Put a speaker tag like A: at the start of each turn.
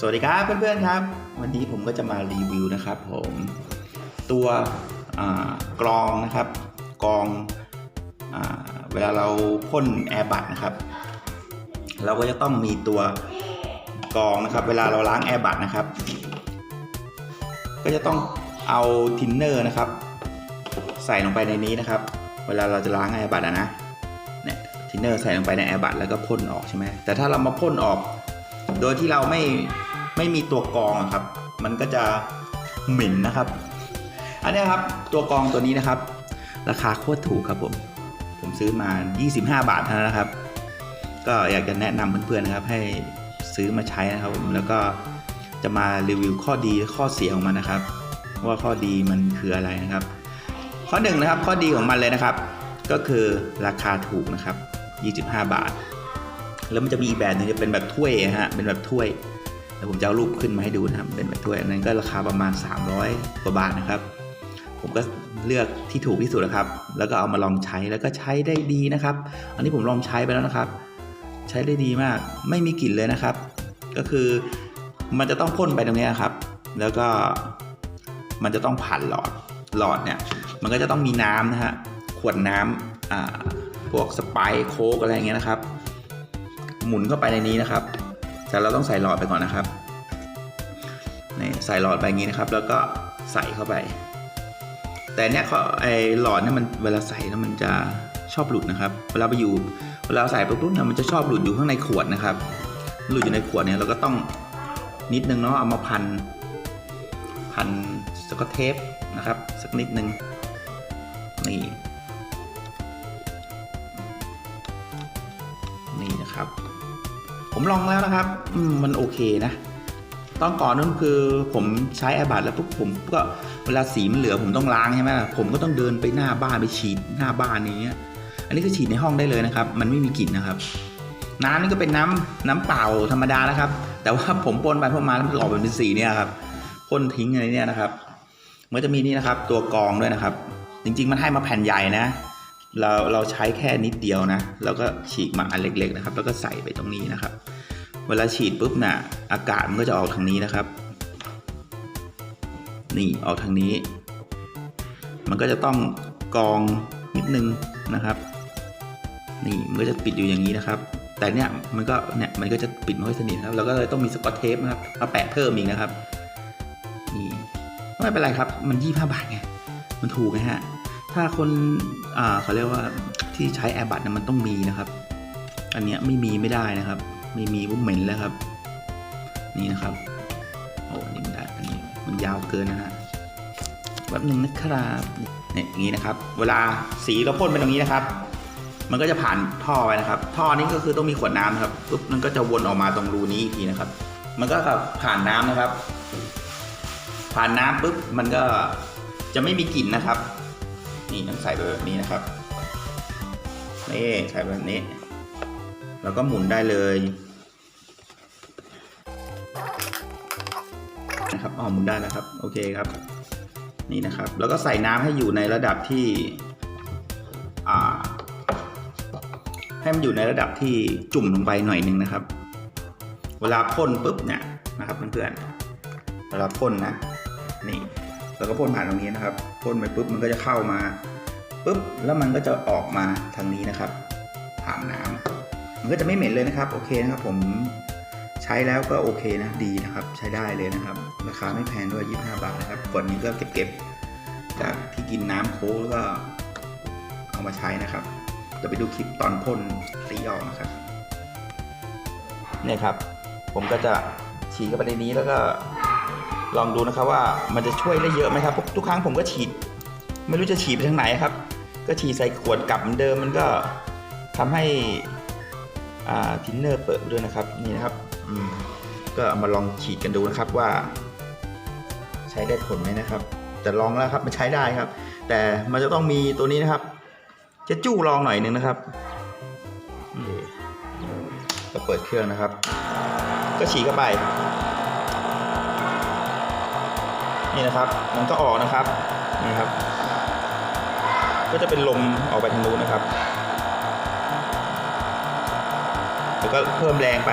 A: สวัสดีครับเพื่อนๆครับ วันนี้ผมก็จะมารีวิวนะครับผมตัวกรองนะครับ กรองอเวลาเราพ่นแอร์บัตนะครับ เราก็จะต้องมีตัวกรองนะครับ เวลาเราล้างแอร์บัตนะครับ ก็จะต้องเอาทินเนอร์นะครับ ใส่ลงไปในนี้นะครับ เวลาเราจะล้างแอร์บัตนะเนี่ยทินเนอร์ใส่ลงไปในแอร์บัตแล้วก็พ่นออกใช่ไหมแต่ถ้าเรามาพ่นออกโดยที่เราไม่ ไม่มีตัวกรองครับ มันก็จะเหม็นนะครับ อันนี้ครับตัวกรองตัวนี้นะครับ ราคาโคตรถูกครับผม ผมซื้อมา 25 บาทเท่านั้นนะครับ ก็อยากจะแนะนำเพื่อนๆนะครับ ให้ซื้อมาใช้นะครับผมแล้วก็จะมารีวิวข้อดีข้อเสียของมันนะครับ ว่าข้อดีมันคืออะไรนะครับ ข้อหนึ่งนะครับข้อดีของมันเลยนะครับ ก็คือราคาถูกนะครับ 25 บาท แล้วมันจะมีอีกแบบหนึงจะเป็นแบบถ้วยนะฮะเป็นแบบถ้วย เดี๋ยวผมจะเอารูปขึ้นมาให้ดูนะครับ เป็นแบบถ้วยอันนั้นก็ราคาประมาณ 300กว่าบาทนะครับ ผมก็เลือกที่ถูกที่สุดนะครับ แล้วก็เอามาลองใช้แล้วก็ใช้ได้ดีนะครับ อันนี้ผมลองใช้ไปแล้วนะครับ ใช้ได้ดีมาก ไม่มีกลิ่นเลยนะครับ ก็คือมันจะต้องพ่นไปตรงนี้ยครับ แล้วก็มันจะต้องผ่านหลอดหลอดเนี่ย มันก็จะต้องมีน้ำนะฮะขวดน้ำอ่าพวกสไปร์โค้กอะไรอย่างเงี้ยนะครับ หมุนเข้าไปในนี้นะครับ แต่เราต้องใส่หลอดไปก่อนนะครับนี่ใส่หลอดไปอย่างนี้นะครับ แล้วก็ใส่เข้าไป แต่เนี้ยเขาไอหลอดเนี่ยมันเวลาใส่แล้วมันจะชอบหลุดนะครับ เวลาไปอยู่เวลาใส่ไปปุ๊บเนี่ยมันจะชอบหลุดอยู่ข้างในขวดนะครับ หลุดอยู่ในขวดเนี่ยเราก็ต้องนิดนึงเนาะเอามาพันพันสกอตเทปนะครับ สักนิดนึงนี่นี่นะครับ ผมลองแล้วนะครับมมันโอเคนะตอนก่อนนั้นคือผมใช้แอร์บัตแล้วปุ๊บผมก็เวลาสีมันเหลือผมต้องล้างใช่ไหมผมก็ต้องเดินไปหน้าบ้านไปฉีดหน้าบ้านอย่างเงี้ย อันนี้คือฉีดในห้องได้เลยนะครับ มันไม่มีกลิ่นนะครับ น้ำนี่ก็เป็นน้ำน้ำเปล่าธรรมดานะครับ แต่ว่าผมพ่นไปพ่นมาแล้วมันออกเป็นสีเนี่ยครับพ่นทิ้งอะไรเนี่ยนะครับมันจะมีนี่นะครับ ตัวกรองด้วยนะครับ จริง ๆ มันให้มาแผ่นใหญ่นะ เราเราใช้แค่นิดเดียวนะแล้วก็ฉีกมาอันเล็ก ๆนะครับ แล้วก็ใส่ไปตรงนี้นะครับ เวลาฉีดปุ๊บน่ะอากาศมันก็จะออกทางนี้นะครับ นี่ออกทางนี้ มันก็จะต้องกองนิดนึงนะครับ นี่มันก็จะปิดอยู่อย่างนี้นะครับ แต่เนี้ยมันก็เนี่ยมันก็จะปิดไม่ค่อยสนิทครับเราก็เลยต้องมีสกอตเทปนะครับมาแปะเพิ่มอีกนะครับนี่ไม่เป็นไรครับ มันยี่ห้าบาทไงมันถูกไงฮะ ถ้าคนอ่าเขาเรียกว่าที่ใช้แอร์บัตนี่มันต้องมีนะครับ อันเนี้ยไม่มีไม่ได้นะครับ ไม่มีปุ๊บเหม็นแล้วครับ นี่นะครับโอ้นี่มันได้อันนี้มันยาวเกินนะฮะแบบหนึ่งนะครับเนี่ยอย่างนี้นะครับ เวลาสีเราพ่นไปตรงนี้นะครับ มันก็จะผ่านท่อไปนะครับ ท่อนี้ก็คือต้องมีขวดน้ำนครับปุ๊บมันก็จะวนออกมาตรงรูนี้อีกทีนะครับ มันก็ครับผ่านน้ำนะครับ ผ่านน้ำปุ๊บมันก็จะไม่มีกลิ่นนะครับ นี่ต้องใส่ไปแบบนี้นะครับนี่ใส่แบบนี้ แล้วก็หมุนได้เลยนะครับอ๋อหมุนได้แล้วครับ โอเคครับ นี่นะครับ แล้วก็ใส่น้ำให้อยู่ในระดับที่อ่าให้มันอยู่ในระดับที่จุ่มลงไปหน่อยนึงนะครับ เวลาพ่นปุ๊บเนี่ยนะครับเพื่อนๆเวลาพ่นนะนี่ แล้วก็พ่นผ่านตรงนี้นะครับพ่นไปปุ๊บมันก็จะเข้ามาปุ๊บแล้วมันก็จะออกมาทางนี้นะครับผ่านน้ำมันก็จะไม่เหม็นเลยนะครับ โอเคนะครับผมใช้แล้วก็โอเคนะดีนะครับ ใช้ได้เลยนะครับ ราคาไม่แพงด้วย 25 บาทนะครับกดนี้ก็เก็บๆจากที่กินน้ำโค้กแล้วก็เอามาใช้นะครับจะไปดูคลิปตอนพ่นสีออกนะครับเนี่ยครับ ผมก็จะฉีดเข้าไปในนี้แล้วก็ ลองดูนะครับว่ามันจะช่วยได้เยอะไหมครับทุกครั้งผมก็ฉีด ไม่รู้จะฉีดไปทางไหนครับ ก็ฉีดใส่ขวดกลับเหมือนเดิมมันก็ทำให้ทินเนอร์เปิดด้วยนะครับนี่นะครับก็เอามาลองฉีดกันดูนะครับว่า ใช้ได้ผลไหมนะครับ แต่ลองแล้วครับมันใช้ได้ครับ แต่มันจะต้องมีตัวนี้นะครับ จะจู้ลองหน่อยหนึงนะครับก็เปิดเครื่องนะครับ ก็ฉีดเข้าไป นี่นะครับ มันก็ออกนะครับนี่ครับ ก็จะเป็นลมออกไปทางนู้นนะครับแล้วก็เพิ่มแรงไป